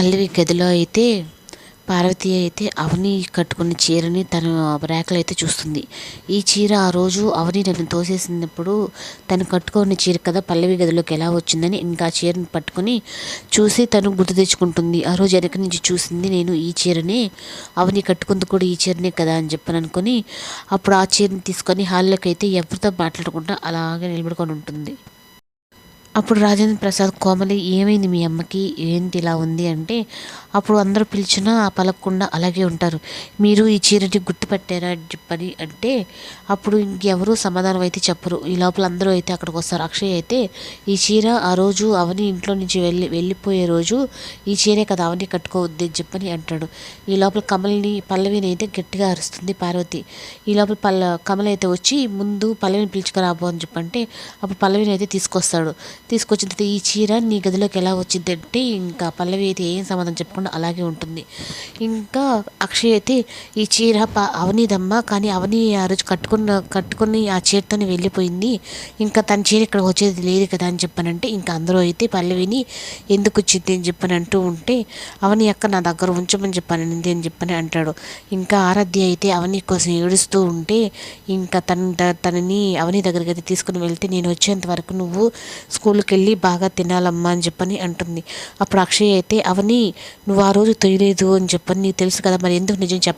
పల్లవి గదిలో అయితే పార్వతి అయితే అవని కట్టుకున్న చీరని తన రేఖలు అయితే చూస్తుంది. ఈ చీర ఆ రోజు అవని నన్ను తోసేసినప్పుడు తను కట్టుకున్న చీర కదా పల్లవి గదిలోకి ఎలా వచ్చిందని ఇంకా ఆ చీరని పట్టుకొని చూసి తను గుర్తు తెచ్చుకుంటుంది. ఆ రోజు వెనక నుంచి చూసింది నేను ఈ చీరనే అవని కట్టుకుంది కూడా ఈ చీరనే కదా అని చెప్పని అనుకుని అప్పుడు ఆ చీరని తీసుకొని హాల్లోకి అయితే ఎవరితో మాట్లాడకుండా అలాగే నిలబడుకొని ఉంటుంది. అప్పుడు రాజేంద్ర ప్రసాద్ కోమలి ఏమైంది మీ అమ్మకి? ఏంటి ఇలా ఉంది? అంటే అప్పుడు అందరూ పిలిచినా పలకకుండా అలాగే ఉంటారు. మీరు ఈ చీరని గుర్తుపెట్టారా అని చెప్పని అంటే అప్పుడు ఇంకెవరూ సమాధానం అయితే చెప్పరు. ఈ లోపల అందరూ అయితే అక్కడికి వస్తారు. అక్షయ్ అయితే ఈ చీర ఆ రోజు అవని ఇంట్లో నుంచి వెళ్ళి వెళ్ళిపోయే రోజు ఈ చీరే కదా అవని కట్టుకోవద్ది అని చెప్పని అంటాడు. ఈ లోపల కమల్ని పల్లవిని అయితే గట్టిగా అరుస్తుంది పార్వతి. ఈ లోపల పల్ల కమల్ అయితే వచ్చి ముందు పల్లవిని పిలుచుకురాబో అని చెప్పంటే అప్పుడు పల్లవిని అయితే తీసుకొస్తాడు. తీసుకొచ్చిన ఈ చీర నీ గదిలోకి ఎలా వచ్చింది అంటే ఇంకా పల్లవి అయితే ఏం సమాధానం చెప్పకుండా అలాగే ఉంటుంది. ఇంకా అక్షయ్ అయితే ఈ చీర ప అవనీదమ్మ కానీ అవని ఆ రోజు కట్టుకున్న కట్టుకుని ఆ చీరతోనే వెళ్ళిపోయింది. ఇంకా తన చీర ఇక్కడ వచ్చేది లేదు కదా అని చెప్పానంటే ఇంకా అందరూ అయితే పల్లవిని ఎందుకు వచ్చింది అని చెప్పని అంటూ ఉంటే అవని అక్క నా దగ్గర ఉంచమని చెప్పాను అని చెప్పని అంటాడు. ఇంకా ఆరాధ్య అయితే అవని కోసం ఏడుస్తూ ఉంటే ఇంకా తన తనని అవని దగ్గరికి అయితే తీసుకుని వెళ్తే నేను వచ్చేంత వరకు నువ్వు స్కూల్కి వెళ్ళి బాగా తినాలమ్మా అని చెప్పని అంటుంది. అప్పుడు అక్షయ్ అయితే అవని నువ్వు ఆ రోజు తొయ్యలేదు అని చెప్పని నీకు తెలుసు కదా మరి ఎందుకు నిజం చెప్ప